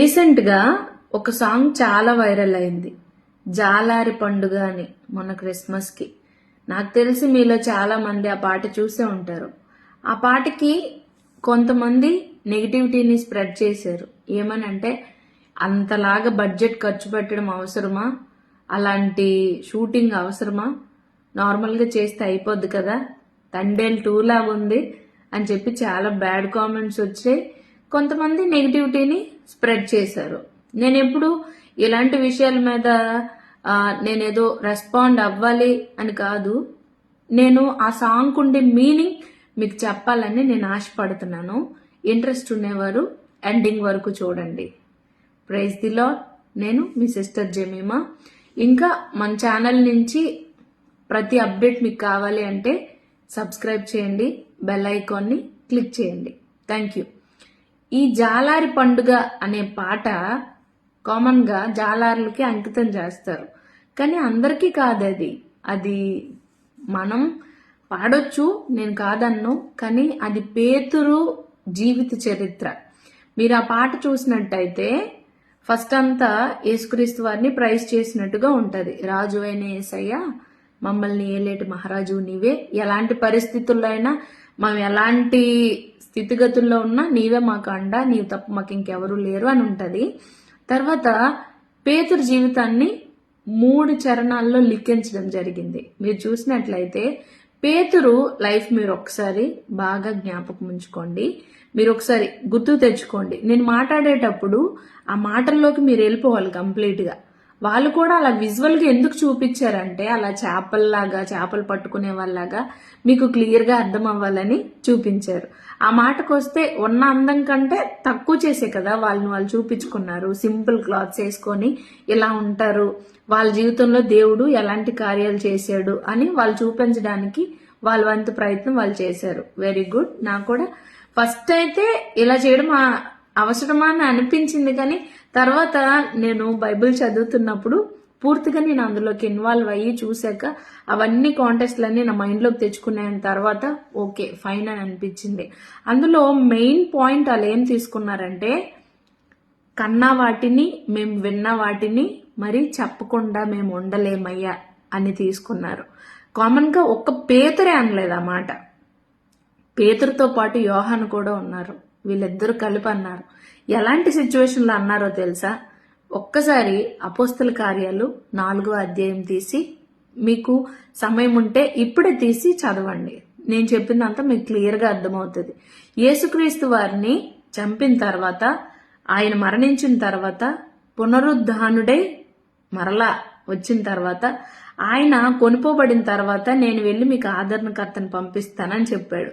రీసెంట్గా ఒక సాంగ్ చాలా వైరల్ అయింది. జాలారి పండుగ అని మొన్న క్రిస్మస్కి నాకు తెలిసి మీలో చాలామంది ఆ పాట చూసే ఉంటారు. ఆ పాటకి కొంతమంది నెగిటివిటీని స్ప్రెడ్ చేశారు. ఏమనంటే అంతలాగా బడ్జెట్ ఖర్చు పెట్టడం అవసరమా? అలాంటి షూటింగ్ అవసరమా? నార్మల్గా చేస్తే అయిపోద్ది కదా? తండేల్ టూ లాగా ఉంది అని చెప్పి చాలా బ్యాడ్ కామెంట్స్ వచ్చాయి. కొంతమంది నెగిటివిటీని స్ప్రెడ్ చేశారు. నేను ఎప్పుడు ఇలాంటి విషయాల మీద నేనేదో రెస్పాండ్ అవ్వాలి అని కాదు. నేను ఆ సాంగ్ ఉండే మీనింగ్ మీకు చెప్పాలని నేను ఆశపడుతున్నాను. ఇంట్రెస్ట్ ఉండేవారు ఎండింగ్ వరకు చూడండి. ప్రైజ్ ది లాడ్ నేను మీ సిస్టర్ జమీమా. ఇంకా మన ఛానల్ నుంచి ప్రతి అప్డేట్ మీకు కావాలి అంటే సబ్స్క్రైబ్ చేయండి. బెల్ ఐకాన్ని క్లిక్ చేయండి. థ్యాంక్ యూ ఈ జాలారి పండుగ అనే పాట కామన్గా జాలార్లకి అంకితం చేస్తారు. కానీ అందరికీ కాదు అది. అది మనం పాడొచ్చు నేను కాదన్ను కానీ అది పేతురు జీవిత చరిత్ర. మీరు ఆ పాట చూసినట్టయితే ఫస్ట్ అంతా యేసుక్రీస్తు వారిని ప్రైజ్ చేసినట్టుగా ఉంటుంది. రాజు అయిన ఏసయ్య మమ్మల్ని ఏలేటి మహారాజు నీవే. ఎలాంటి పరిస్థితుల్లో అయినా మనం ఎలాంటి స్థితిగతుల్లో ఉన్నా నీవే మాకు అండ నీవు తప్ప మాకు ఇంకెవరూ లేరు అని ఉంటుంది. తర్వాత పేతురు జీవితాన్ని మూడు చరణాల్లో లిఖించడం జరిగింది. మీరు చూసినట్లయితే పేతురు లైఫ్ మీరు ఒకసారి బాగా జ్ఞాపకం ఉంచుకోండి. మీరు ఒకసారి గుర్తు తెచ్చుకోండి. నేను మాట్లాడేటప్పుడు ఆ మాటల్లోకి మీరు వెళ్ళిపోవాలి కంప్లీట్గా. వాళ్ళు కూడా అలా విజువల్గా ఎందుకు చూపించారంటే అలా చేపల్లాగా చేపలు పట్టుకునే వాళ్ళలాగా మీకు క్లియర్గా అర్థం అవ్వాలని చూపించారు. ఆ మాటకు వస్తే ఉన్న అందం కంటే తక్కువ చేసే కదా వాళ్ళని వాళ్ళు చూపించుకున్నారు. సింపుల్ క్లాత్స్ వేసుకొని ఇలా ఉంటారు. వాళ్ళ జీవితంలో దేవుడు ఎలాంటి కార్యాలు చేశాడు అని వాళ్ళు చూపించడానికి వాళ్ళ వంతు ప్రయత్నం వాళ్ళు చేశారు. వెరీ గుడ్ నాకు కూడా ఫస్ట్ అయితే ఇలా చేయడం అవసరమా అని అనిపించింది కానీ తర్వాత నేను బైబిల్ చదువుతున్నప్పుడు పూర్తిగా నేను అందులోకి ఇన్వాల్వ్ అయ్యి చూశాక అవన్నీ కాంటెస్ట్లన్నీ నా మైండ్లోకి తెచ్చుకున్నాయని తర్వాత ఓకే ఫైన్ అని అనిపించింది. అందులో మెయిన్ పాయింట్ వాళ్ళు ఏం తీసుకున్నారంటే కన్నా వాటిని మేము విన్న వాటిని మరి చెప్పకుండా మేము ఉండలేమయ్యా అని తీసుకున్నారు. కామన్గా ఒక్క పేతరే అనలేదు ఆ మాట పేతురుతో పాటు యోహాను కూడా ఉన్నారు. వీళ్ళిద్దరూ కలిపి అన్నారు. ఎలాంటి సిచ్యువేషన్లో అన్నారో తెలుసా? ఒక్కసారి అపోస్తల కార్యాలు నాలుగో అధ్యాయం తీసి మీకు సమయం ఉంటే ఇప్పుడే తీసి చదవండి. నేను చెప్పిందంతా మీకు క్లియర్గా అర్థమవుతుంది. యేసుక్రీస్తు వారిని చంపిన తర్వాత ఆయన మరణించిన తర్వాత పునరుద్ధానుడై మరలా వచ్చిన తర్వాత ఆయన కొనుపోబడిన తర్వాత నేను వెళ్ళి మీకు ఆదరణకర్తను పంపిస్తానని చెప్పాడు.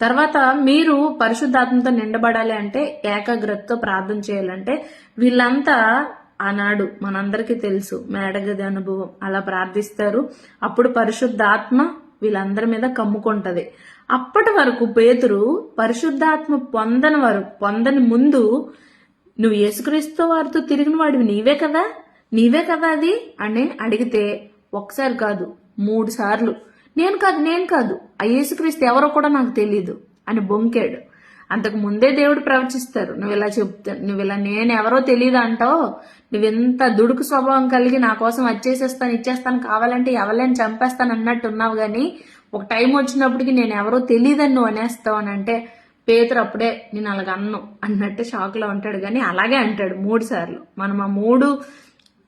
తర్వాత మీరు పరిశుద్ధాత్మతో నిండబడాలి అంటే ఏకాగ్రతతో ప్రార్థన చేయాలంటే వీళ్ళంతా ఆనాడు మనందరికీ తెలుసు మేడగది అనుభవం. అలా ప్రార్థిస్తారు. అప్పుడు పరిశుద్ధాత్మ వీళ్ళందరి మీద కమ్ముకుంటది. అప్పటి వరకు పేతురు పరిశుద్ధాత్మ పొందని వారు పొందని ముందు నువ్వు యేసుక్రీస్తు వారితో తిరిగిన వాడివి నీవే కదా? నీవే కదా అది? అని అడిగితే ఒకసారి కాదు మూడు సార్లు నేను కాదు నేను కాదు. ఆ యేసుక్రీస్తు ఎవరో కూడా నాకు తెలియదు అని బొంకాడు. అంతకు ముందే దేవుడు ప్రవచిస్తారు నువ్వు ఇలా చెప్తా నువ్వు ఇలా నేను ఎవరో తెలియదు అంటావు నువ్వెంత దుడుకు స్వభావం కలిగి నా కోసం వచ్చేసేస్తాను ఇచ్చేస్తాను కావాలంటే ఎవరైనా చంపేస్తాను అన్నట్టు ఉన్నావు కానీ ఒక టైం వచ్చినప్పటికి నేను ఎవరో తెలియదని నువ్వు అనేస్తావు అని అంటే పేతురు అప్పుడే నేను అలాగ అన్ను అన్నట్టు షాక్లో ఉంటాడు. కానీ అలాగే అంటాడు మూడు సార్లు. మనం ఆ మూడు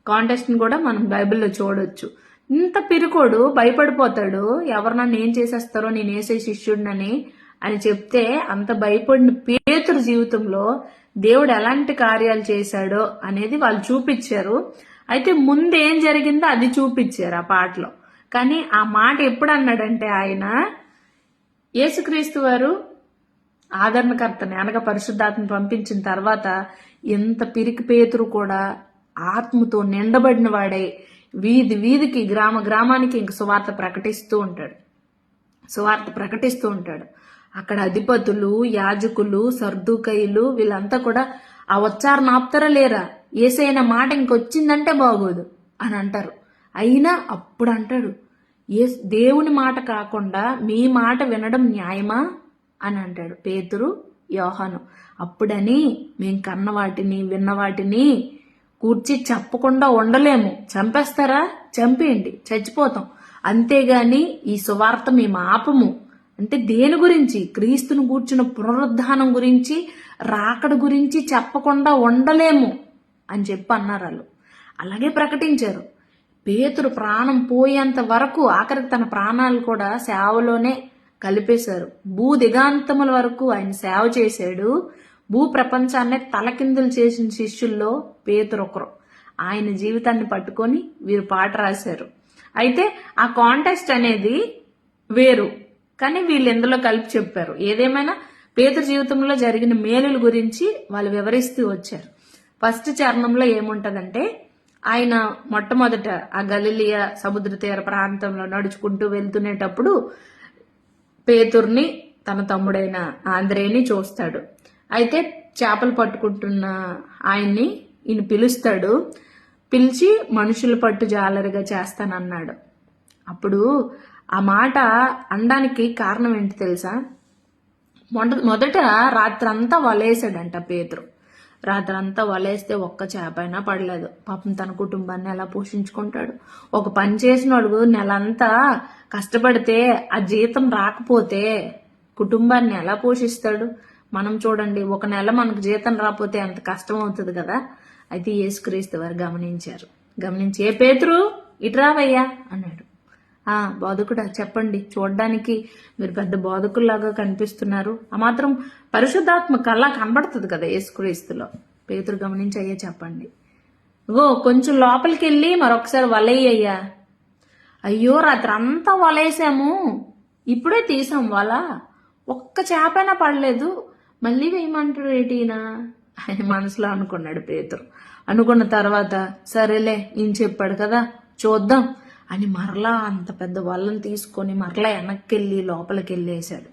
కాంటెస్ట్ని కూడా మనం బైబిల్లో చూడొచ్చు. ఇంత పిరుకోడు భయపడిపోతాడు. ఎవరు నన్ను ఏం చేసేస్తారో నేను వేసే శిష్యుడినని అని చెప్తే అంత భయపడిన పేతురు జీవితంలో దేవుడు ఎలాంటి కార్యాలు చేశాడో అనేది వాళ్ళు చూపించారు. అయితే ముందు ఏం జరిగిందో అది చూపించారు ఆ పాటలో. కానీ ఆ మాట ఎప్పుడు అన్నాడంటే ఆయన యేసుక్రీస్తు వారు ఆదరణకర్తని అనగా పరిశుద్ధాత్మ పంపించిన తర్వాత ఎంత పిరికి పేతురు కూడా ఆత్మతో నిండబడిన వాడై. వీధి వీధికి గ్రామ గ్రామానికి ఇంక సువార్త ప్రకటిస్తూ ఉంటాడు. సువార్త ప్రకటిస్తూ ఉంటాడు. అక్కడ అధిపతులు యాజకులు సర్దుకైలు వీళ్ళంతా కూడా ఆ వచ్చారని ఆపుతారా లేరా? ఏసైన మాట ఇంకొచ్చిందంటే బాగోదు అని అంటారు. అయినా అప్పుడు అంటాడు ఏ దేవుని మాట కాకుండా మీ మాట వినడం న్యాయమా? అని అంటాడు పేతురు యోహాను. అప్పుడని మేం కన్న వాటిని విన్న వాటిని కూర్చి చెప్పకుండా ఉండలేము. చంపేస్తారా? చంపేయండి. చచ్చిపోతాం. అంతేగాని ఈ సువార్త మేము ఆపము. అంటే దేని గురించి? క్రీస్తును కూర్చున్న పునరుద్ధానం గురించి రాకడ గురించి చెప్పకుండా ఉండలేము అని చెప్పి అన్నారు వాళ్ళు. అలాగే ప్రకటించారు. పేతురు ప్రాణం పోయేంత వరకు ఆఖరికి తన ప్రాణాలు కూడా సేవలోనే కలిపేశారు. భూ దిగాంతముల వరకు ఆయన సేవ చేశాడు. భూ ప్రపంచాన్నే తలకిందులు చేసిన శిష్యుల్లో పేతురు ఒకరు ఆయన జీవితాన్ని పట్టుకొని వీరు పాట రాశారు. అయితే ఆ కాంటెస్ట్ అనేది వేరు. కానీ వీళ్ళు ఇందులో కలిపి చెప్పారు. ఏదేమైనా పేదరు జీవితంలో జరిగిన మేలుల గురించి వాళ్ళు వివరిస్తూ వచ్చారు. ఫస్ట్ చరణంలో ఏముంటదంటే ఆయన మొట్టమొదట ఆ గలిలియా సముద్ర తీర ప్రాంతంలో నడుచుకుంటూ వెళ్తునేటప్పుడు పేతుర్ని తన తమ్ముడైన ఆంధ్రేని చూస్తాడు. అయితే చేపలు పట్టుకుంటున్న ఆయన్ని ఈయన పిలుస్తాడు. పిలిచి మనుషులు పట్టు జాలరిగా చేస్తానన్నాడు. అప్పుడు ఆ మాట అనడానికి కారణం ఏంటి తెలుసా? మొద మొదట రాత్రంతా వలేసాడంట పేతురు. రాత్రంతా వలేస్తే ఒక్క చేప అయినా పడలేదు. పాపం తన కుటుంబాన్ని ఎలా పోషించుకుంటాడు? ఒక పని చేసిన నెలంతా కష్టపడితే ఆ జీతం రాకపోతే కుటుంబాన్ని ఎలా పోషిస్తాడు? మనం చూడండి ఒక నెల మనకు జీతం రాకపోతే అంత కష్టం అవుతుంది కదా? అయితే యేసుక్రీస్తు వారు గమనించారు. గమనించి ఏ పేతురు? ఇటురావయ్యా అన్నాడు. ఆ బోధకుడా చెప్పండి. చూడడానికి మీరు పెద్ద బోధకుల్లాగా కనిపిస్తున్నారు. ఆ మాత్రం పరిశుద్ధాత్మ కల్లా కనబడుతుంది కదా యేసుక్రీస్తులో. పేతురు గమనించి అయ్యా చెప్పండి. ఓ కొంచెం లోపలికి వెళ్ళి మరొకసారి వలయ్యయ్యా. అయ్యో రాత్రి అంతా వలేసాము. ఇప్పుడే తీసాం వల. ఒక్క చేపైనా పడలేదు. మళ్ళీ వేయమంటాడు ఏటీనా అని మనసులో అనుకున్నాడు పేతురు. అనుకున్న తర్వాత సరేలే ఈయన చెప్పాడు కదా చూద్దాం అని మరలా అంత పెద్ద వల్లని తీసుకొని మరలా వెనక్కి వెళ్ళి లోపలికి వెళ్ళేశాడు.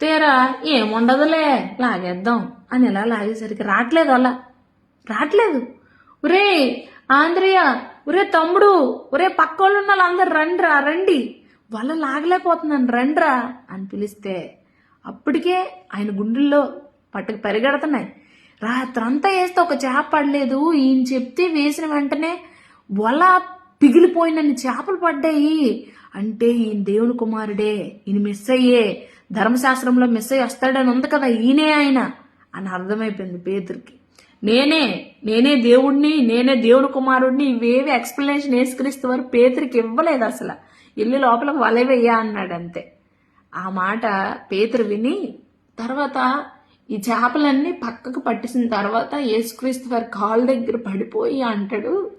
తీరా ఏముండదులే లాగేద్దాం అని ఇలా లాగేసరికి రావట్లేదు అలా. రావట్లేదు ఒరే ఆంధ్రయ్య ఒరే తమ్ముడు ఒరే పక్క వాళ్ళు ఉన్న వాళ్ళందరూ రండిరా రండి. వల్ల లాగలేకపోతున్నాను రండ్రా అని పిలిస్తే అప్పటికే ఆయన గుండెల్లో పట్టుకు పరిగెడుతున్నాయి. రాత్రంతా వేస్తే ఒక చేప పడలేదు. ఈయన చెప్తే వేసిన వెంటనే వల పిగిలిపోయినన్ని చేపలు పడ్డాయి. అంటే ఈయన దేవుని కుమారుడే ఈయన మిస్ అయ్యే ధర్మశాస్త్రంలో మిస్ అయ్యి వస్తాడని ఉంది కదా ఈయనే ఆయన అని అర్థమైపోయింది పేదరికి నేనే నేనే దేవుణ్ణి నేనే దేవుని కుమారుడిని ఇవేవి ఎక్స్ప్లెనేషన్ వేసుక్రీస్తు వారు పేదరికి ఇవ్వలేదు అసలు. ఇల్లు లోపలికి వలవేయ్యా అన్నాడు అంతే ఆ మాట పేతురు విని తర్వాత ఈ చేపలన్నీ పక్కకు పట్టేసిన తర్వాత యేసుక్రీస్తు వారి కాళ్ళ దగ్గర పడిపోయి అంటాడు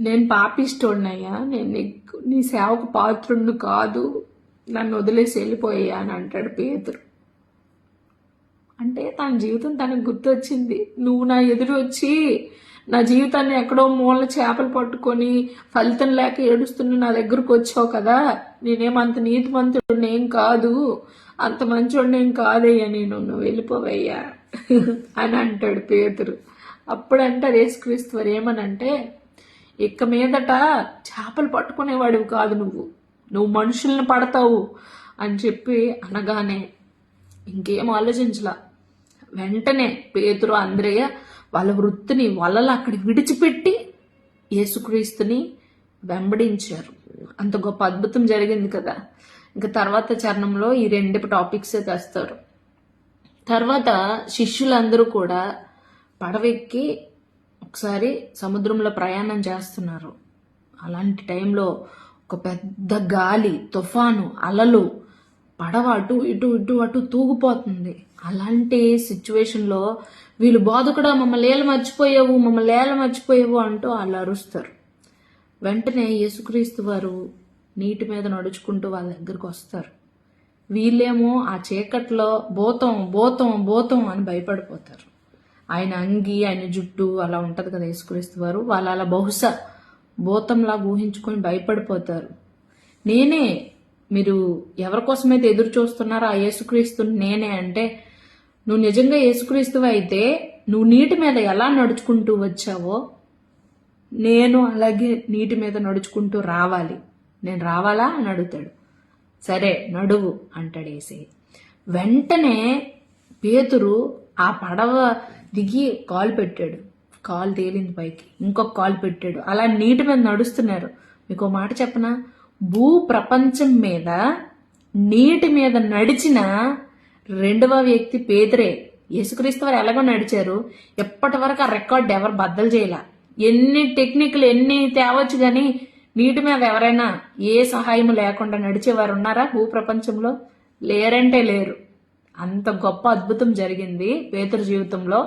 నేను పాపిస్తోడినయ్యా నేను నీకు నీ సేవకు పాత్రుడు కాదు నన్ను వదిలేసి వెళ్ళిపోయా అని అంటాడు పేతురు. అంటే తన జీవితం తనకు గుర్తొచ్చింది. నువ్వు నా ఎదురు వచ్చి నా జీవితాన్ని ఎక్కడో మూల చేపలు పట్టుకొని ఫలితం లేక ఏడుస్తున్న నా దగ్గరకు వచ్చావు కదా? నేనేమంత నీతిమంతుడు ఏం కాదు. అంత మంచోడిని ఏం కాదయ్యా నేను. నువ్వు వెళ్ళిపోవయ్యా అని అంటాడు పేతురు. అప్పుడు అంటారు యేసుక్రీస్తు వారు ఏమనంటే ఇక మీదట చేపలు పట్టుకునేవాడివి కాదు నువ్వు. నువ్వు మనుషుల్ని పడతావు అని చెప్పి అనగానే ఇంకేం ఆలోచించలా. వెంటనే పేతురు అంద్రయ్య వాళ్ళ వృత్తిని వలలు అక్కడ విడిచిపెట్టి యేసుక్రీస్తుని వెంబడించారు. అంత గొప్ప అద్భుతం జరిగింది కదా. ఇంకా తర్వాత చరణంలో ఈ రెండు టాపిక్స్ తెస్తారు. తర్వాత శిష్యులందరూ కూడా పడవెక్కి ఒకసారి సముద్రంలో ప్రయాణం చేస్తున్నారు. అలాంటి టైంలో ఒక పెద్ద గాలి తుఫాను అలలు పడవ అటు ఇటు ఇటు అటు తూగిపోతుంది. అలాంటి సిచ్యువేషన్లో వీళ్ళు బోధకుడా మమ్మల్ని ఏళ్ళు మర్చిపోయావు మమ్మల్ని ఏళ్ళు మర్చిపోయావు అంటూ వాళ్ళు అరుస్తారు. వెంటనే యేసుక్రీస్తు వారు నీటి మీద నడుచుకుంటూ వాళ్ళ దగ్గరకు వస్తారు. వీళ్ళేమో ఆ చీకట్లో భూతం భూతం భూతం అని భయపడిపోతారు. ఆయన అంగి ఆయన జుట్టు అలా ఉంటుంది కదా యేసుక్రీస్తు వారు. వాళ్ళు అలా బహుశా భూతంలా ఊహించుకొని భయపడిపోతారు. నేనే మీరు ఎవరి కోసమైతే ఎదురు చూస్తున్నారో ఆ యేసుక్రీస్తు నేనే అంటే నువ్వు నిజంగా యేసుక్రీస్తు అయితే నువ్వు నీటి మీద ఎలా నడుచుకుంటూ వచ్చావో నేను అలాగే నీటి మీద నడుచుకుంటూ రావాలి. నేను రావాలా? అని అడుగుతాడు. సరే నడువు అంటాడు ఏసే వెంటనే పేతురు ఆ పడవ దిగి కాలు పెట్టాడు. కాలు తేలింది పైకి. ఇంకొక కాలు పెట్టాడు. అలా నీటి మీద నడుస్తున్నారు. మీకు మాట చెప్పనా? భూ ప్రపంచం మీద నీటి మీద నడిచిన రెండవ వ్యక్తి పేదరే. యేసుక్రీస్తు వారు ఎలాగో నడిచారు. ఎప్పటి వరకు ఆ రికార్డ్ ఎవరు బద్దలు చేయలే. ఎన్ని టెక్నిక్లు ఎన్ని తేవచ్చు కానీ నీటి మీద ఎవరైనా ఏ సహాయం లేకుండా నడిచేవారు ఉన్నారా భూ ప్రపంచంలో లేరంటే లేరు. అంత గొప్ప అద్భుతం జరిగింది పేతురు జీవితంలో.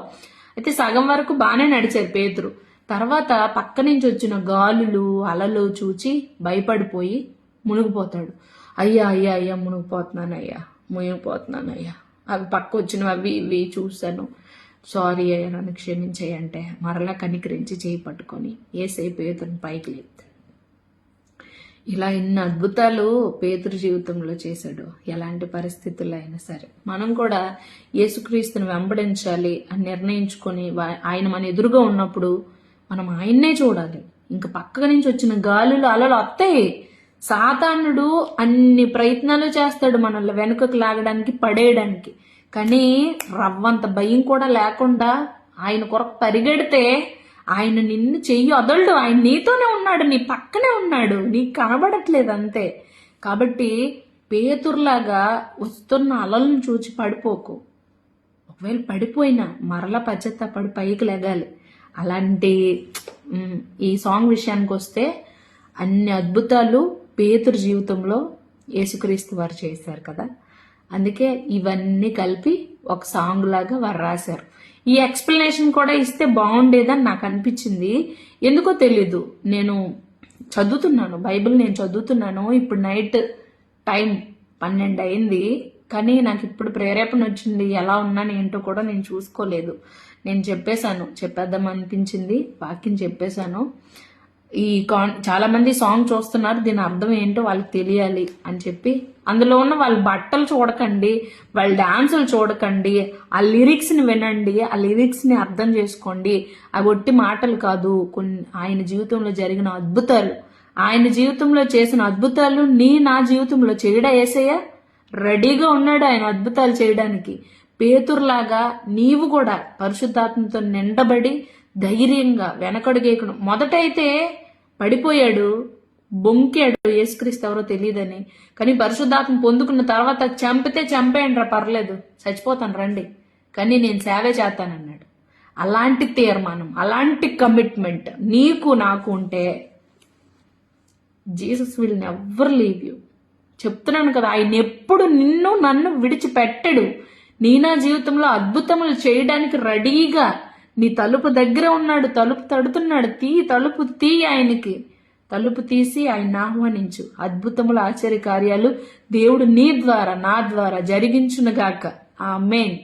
అయితే సగం వరకు బాగానే నడిచారు పేతురు. తర్వాత పక్క నుంచి వచ్చిన గాలులు అలలు చూచి భయపడిపోయి మునిగిపోతాడు. అయ్యా అయ్యా అయ్యా మునిగిపోతున్నాను అయ్యా మునిగిపోతున్నాను అయ్యా. అవి పక్క వచ్చినవి అవి ఇవి చూశాను. సారీ అయ్యా నన్ను క్షమించేయంటే మరలా కనికరించి చేయి పట్టుకొని ఏసై పేతుని పైకి లేపుతాడు. ఇలా ఎన్ని అద్భుతాలు పేతురు జీవితంలో చేశాడు. ఎలాంటి పరిస్థితుల్లో అయినా సరే. మనం కూడా యేసుక్రీస్తుని వెంబడించాలి అని నిర్ణయించుకొని ఆయన మన ఎదురుగా ఉన్నప్పుడు మనం ఆయన్నే చూడాలి. ఇంక పక్క నుంచి వచ్చిన గాలులు అలలు వస్తాయి సాతానుడు అన్ని ప్రయత్నాలు చేస్తాడు మనల్ని వెనుకకు లాగడానికి పడేయడానికి. కానీ రవ్వంత భయం కూడా లేకుండా ఆయన కొరకు పరిగెడితే ఆయన నిన్ను చెయ్యి వదలడు ఆయన నీతోనే ఉన్నాడు నీ పక్కనే ఉన్నాడు. నీకు కనబడట్లేదు అంతే. కాబట్టి పేతుర్లాగా వస్తున్న అలలను చూచి పడిపోకు. ఒకవేళ పడిపోయినా మరలా పశ్చాత్తాపడి పైకి లెగాలి. అలాంటి ఈ సాంగ్ విషయానికి వస్తే అన్ని అద్భుతాలు పేతురు జీవితంలో యేసుక్రీస్తు వారు చేశారు కదా. అందుకే ఇవన్నీ కలిపి ఒక సాంగ్ లాగా వారు రాశారు. ఈ ఎక్స్ప్లెనేషన్ కూడా ఇస్తే బాగుండేదని నాకు అనిపించింది. ఎందుకో తెలీదు. నేను చదువుతున్నాను. బైబిల్ నేను చదువుతున్నాను. ఇప్పుడు నైట్ టైం పన్నెండు అయింది. కానీ నాకు ఇప్పుడు ప్రేరేపణ వచ్చింది ఎలా ఉన్నాను ఏంటో కూడా నేను చూసుకోలేదు. నేను చెప్పేశాను చెప్పేద్దాం అనిపించింది వాక్యం చెప్పేశాను. ఈ కాన్ చాలామంది సాంగ్ చూస్తున్నారు దీని అర్థం ఏంటో వాళ్ళకి తెలియాలి అని చెప్పి. అందులో ఉన్న వాళ్ళ బట్టలు చూడకండి వాళ్ళ డాన్సులు చూడకండి ఆ లిరిక్స్ని వినండి ఆ లిరిక్స్ని అర్థం చేసుకోండి. అవి ఒట్టి మాటలు కాదు కొన్ని ఆయన జీవితంలో జరిగిన అద్భుతాలు. ఆయన జీవితంలో చేసిన అద్భుతాలు నీ నా జీవితంలో చేయడా ఏసయ్య? రెడీగా ఉన్నాడు ఆయన అద్భుతాలు చేయడానికి. పేతురులాగా నీవు కూడా పరిశుద్ధాత్మతో నిండబడి ధైర్యంగా వెనకడుగేయకుండా మొదటైతే పడిపోయాడు బొంకాడు. యేసుక్రీస్తు ఎవరో తెలియదని. కానీ పరిశుద్ధాత్మ పొందుకున్న తర్వాత చంపితే చంపేయండి రా పర్లేదు. చచ్చిపోతాను రండి. కానీ నేను సేవే చేస్తానన్నాడు. అలాంటి తీర్మానం అలాంటి కమిట్మెంట్ నీకు నాకు ఉంటే Jesus will never leave you చెప్తున్నాను కదా ఆయన ఎప్పుడు నిన్ను నన్ను విడిచిపెట్టడు. నీ నా జీవితంలో అద్భుతములు చేయడానికి రెడీగా. నీ తలుపు దగ్గర ఉన్నాడు తలుపు తడుతున్నాడు. తీ తలుపు తీ ఆయనకి. తలుపు తీసి ఆయన ఆహ్వానించు. అద్భుతముల ఆశ్చర్య కార్యాలు దేవుడు నీ ద్వారా నా ద్వారా జరిగించునుగాక. ఆ మెయిన్